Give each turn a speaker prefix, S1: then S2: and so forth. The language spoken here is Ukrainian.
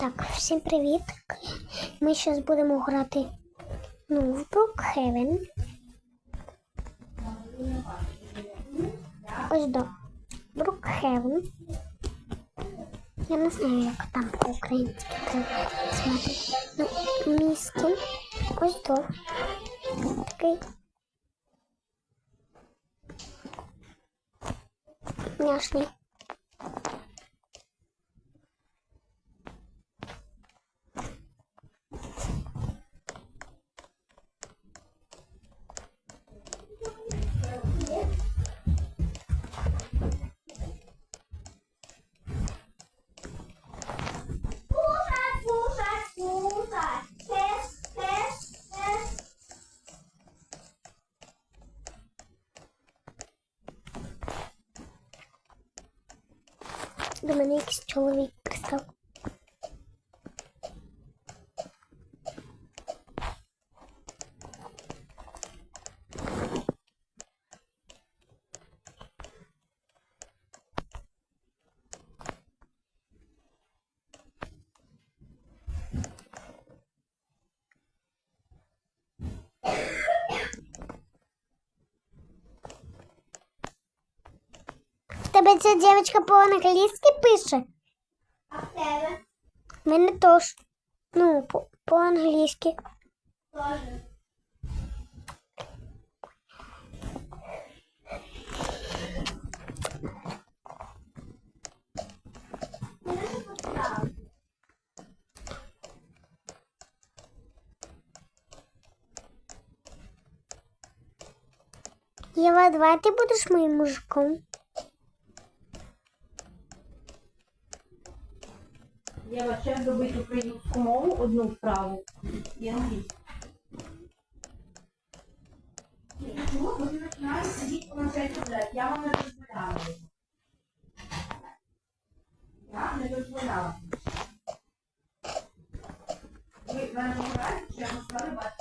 S1: Так, всім привіт. Ми зараз будемо грати ну, в Brookhaven. Ось до Brookhaven. Я не знаю, як там по-українськи звати. Ну, місті. Ось до. Такий. Няшний. До мене якийсь чоловік пристав. Тебе ця дівчинка по-англійськи пише?
S2: А в тебе?
S1: Мене теж. Ну, по- по-англійськи.
S2: Тоже. Мене що?
S1: Єва, давай ти будеш моїм мужиком.
S3: Єва, ще зробити українську мову одну вправу і англійську. Чому ви починаєте сидіти по планшеті? Я вам не дозволяла. Я не дозволяла. Ви мене не що я вас